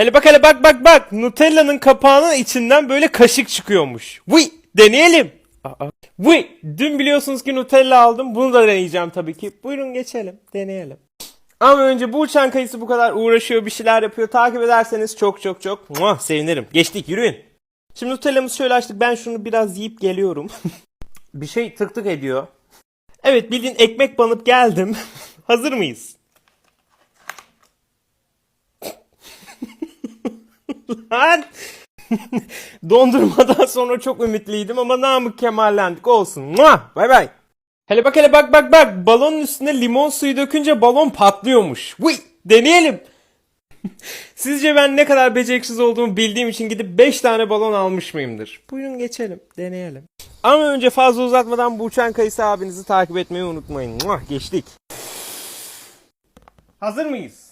Hele bak hele bak bak bak. Nutella'nın kapağının içinden böyle kaşık çıkıyormuş. Vıy deneyelim. Aa. Vıy dün biliyorsunuz ki Nutella aldım. Bunu da deneyeceğim tabii ki. Buyurun geçelim deneyelim. Ama önce bu uçan kayısı bu kadar uğraşıyor bir şeyler yapıyor. Takip ederseniz çok çok çok muah, sevinirim. Geçtik yürüyün. Şimdi Nutella'mızı şöyle açtık. Ben şunu biraz yiyip geliyorum. bir şey tık tık ediyor. Evet bildiğin ekmek banıp geldim. Hazır mıyız? Lan! Dondurmadan sonra çok ümitliydim ama namık kemallendik olsun. Muah! Bay bay. Hele bak hele bak bak bak balonun üstüne limon suyu dökünce balon patlıyormuş. Vıy! Deneyelim. Sizce ben ne kadar beceriksiz olduğumu bildiğim için gidip 5 tane balon almış mıyımdır? Buyurun geçelim, deneyelim. Ama önce fazla uzatmadan bu kayısı abinizi takip etmeyi unutmayın. Muah, geçtik. Hazır mıyız?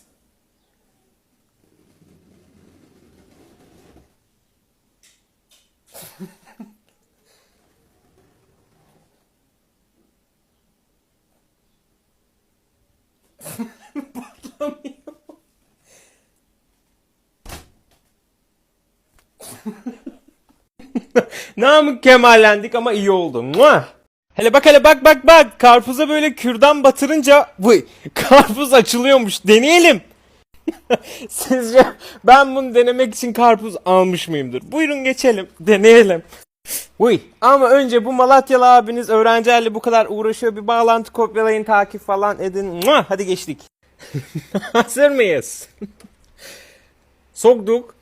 Namık kemallendik ama iyi oldu. Muah! Hele bak hele bak bak bak. Karpuza böyle kürdan batırınca vıy, karpuz açılıyormuş. Deneyelim. Sizce ben bunu denemek için karpuz almış mıyımdır? Buyurun geçelim. Deneyelim. Uy. Ama önce bu Malatyalı abiniz öğrencilerle bu kadar uğraşıyor. Bir bağlantı kopyalayın, takip falan edin. Muah! Hadi geçtik. Hazır mıyız? Soktuk.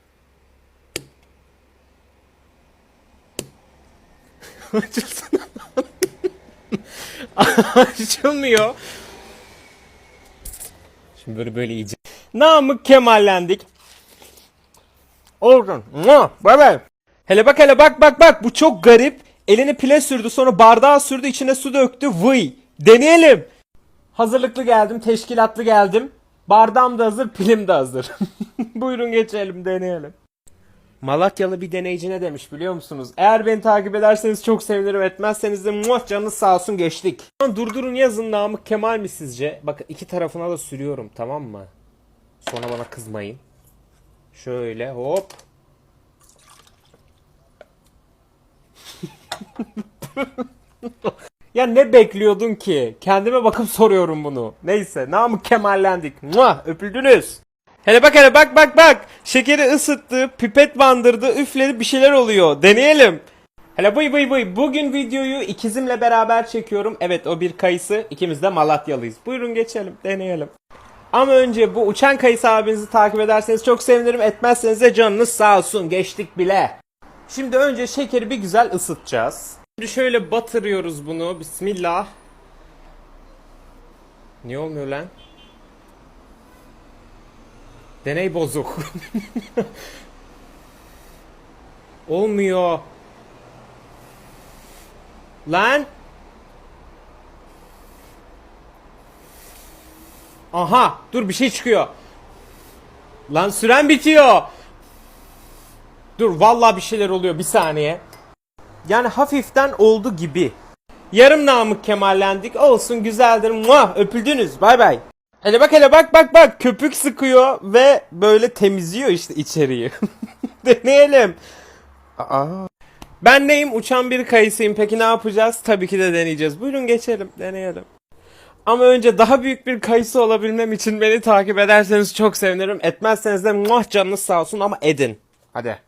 Açılsın. Açılmıyor. Şimdi böyle böyle iyice. Namık kemallendik. Olgun. Mua, Bay bay. Hele bak hele bak bak bak bu çok garip. Elini pile sürdü sonra bardağa sürdü içine su döktü. Vıy. Deneyelim. Hazırlıklı geldim, teşkilatlı geldim. Bardağım da hazır, pilim de hazır. Buyurun geçelim, deneyelim. Malatyalı bir deneyici ne demiş biliyor musunuz? Eğer beni takip ederseniz çok sevinirim etmezseniz de muah canınız sağ olsun geçtik. Durdurun yazın Namık Kemal mi sizce? Bakın iki tarafına da sürüyorum tamam mı? Sonra bana kızmayın. Şöyle hop. ya ne bekliyordun ki? Kendime bakıp soruyorum bunu. Neyse Namık Kemallendik. Muah öpüldünüz. Hele bak hele bak bak bak. Şekeri ısıttı, pipet bandırdı, üfledi bir şeyler oluyor. Deneyelim. Hele bıy bıy bıy. Bugün videoyu ikizimle beraber çekiyorum. Evet o bir kayısı. İkimiz de Malatyalıyız. Buyurun geçelim. Deneyelim. Ama önce bu uçan kayısı abinizi takip ederseniz çok sevinirim. Etmezseniz de canınız sağ olsun. Geçtik bile. Şimdi önce şekeri bir güzel ısıtacağız. Şimdi şöyle batırıyoruz bunu. Bismillah. Niye olmuyor lan? Deney bozuk. Olmuyor. Lan. Aha, dur bir şey çıkıyor. Lan süren bitiyor. Dur vallahi bir şeyler oluyor bir saniye. Yani hafiften oldu gibi. Yarım namık kemallendik. Olsun güzeldir. Muah öpüldünüz. Bay bay. Hele bak hele bak bak bak köpük sıkıyor ve böyle temizliyor işte içeriği. Deneyelim. Aa. Ben neyim? Uçan bir kayısıyım. Peki ne yapacağız? Tabii ki de deneyeceğiz. Buyurun geçelim. Deneyelim. Ama önce daha büyük bir kayısı olabilmem için beni takip ederseniz çok sevinirim. Etmezseniz de muah canınız sağ olsun ama edin. Hadi.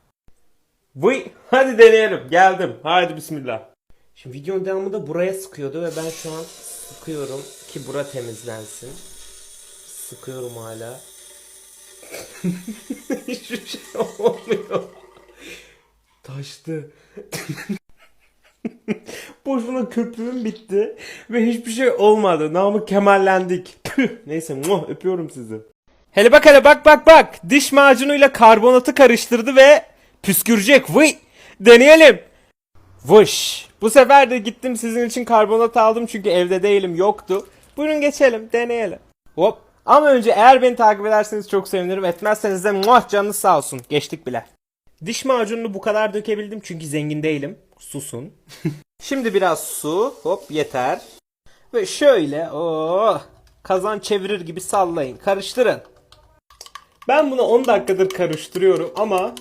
Vıy. Hadi deneyelim. Geldim. Hadi bismillah. Şimdi videonun devamında buraya sıkıyordu ve ben şu an sıkıyorum ki bura temizlensin. Sıkıyorum hala. Hiçbir şey olmuyor. Taştı. Boşuna köpüğüm bitti ve hiçbir şey olmadı. Namık kemallendik. Neyse muah, öpüyorum sizi. Hele bak hele bak bak bak. Diş macunuyla karbonatı karıştırdı ve püskürecek. Vıy. Deneyelim. Vış. Bu sefer de gittim sizin için karbonat aldım çünkü evde değilim yoktu. Buyurun geçelim deneyelim. Hop. Ama önce eğer beni takip ederseniz çok sevinirim. Etmezseniz de muah canınız sağ olsun. Geçtik bile. Diş macununu bu kadar dökebildim çünkü zengin değilim. Susun. Şimdi biraz su. Hop yeter. Ve şöyle oh, kazan çevirir gibi sallayın. Karıştırın. Ben bunu 10 dakikadır karıştırıyorum ama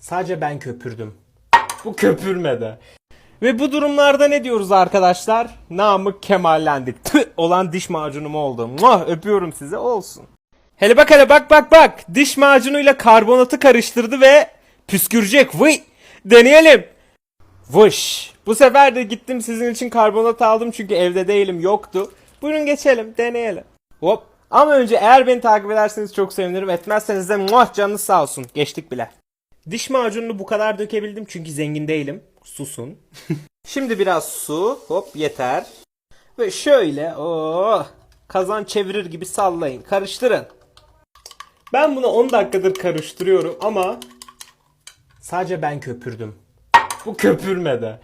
sadece ben köpürdüm. Bu köpürmedi. Ve bu durumlarda ne diyoruz arkadaşlar? Namık kemallendi. Tüh olan diş macunum oldu. Muah, öpüyorum size olsun. Hele bak hele bak bak bak. Diş macunuyla karbonatı karıştırdı ve püskürecek. Vıy. Deneyelim. Vış. Bu sefer de gittim sizin için karbonat aldım çünkü evde değilim yoktu. Buyurun geçelim deneyelim. Hop. Ama önce eğer beni takip ederseniz çok sevinirim. Etmezseniz de muah canınız sağ olsun. Geçtik bile. Diş macununu bu kadar dökebildim çünkü zengin değilim. Susun. Şimdi biraz su. Hop yeter. Ve şöyle oh, kazan çevirir gibi sallayın. Karıştırın. Ben bunu 10 dakikadır karıştırıyorum ama sadece ben köpürdüm. Bu köpürmedi.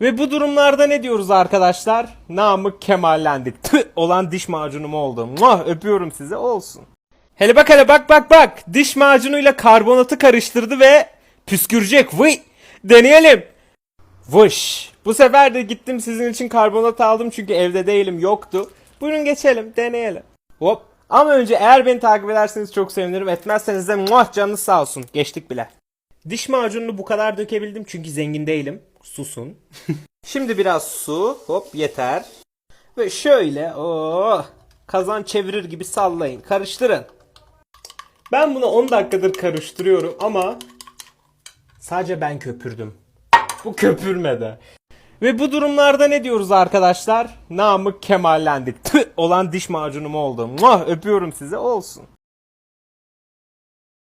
Ve bu durumlarda ne diyoruz arkadaşlar? Namık kemallendi. Tüh olan diş macunum oldu. Muah, öpüyorum size olsun. Hele bak hele bak bak bak. Diş macunuyla karbonatı karıştırdı ve püskürecek. Vıy. Deneyelim. Vış. Bu sefer de gittim sizin için karbonat aldım çünkü evde değilim yoktu. Buyurun geçelim deneyelim. Hop. Ama önce eğer beni takip ederseniz çok sevinirim. Etmezseniz de muah canınız sağ olsun. Geçtik bile. Diş macununu bu kadar dökebildim çünkü zengin değilim. Susun. Şimdi biraz su. Hop yeter. Ve şöyle oh, kazan çevirir gibi sallayın. Karıştırın. Ben bunu 10 dakikadır karıştırıyorum ama sadece ben köpürdüm. Bu köpürmedi. Ve bu durumlarda ne diyoruz arkadaşlar? Namık kemallendi. Tüh olan diş macunum oldu. Muah, öpüyorum size olsun.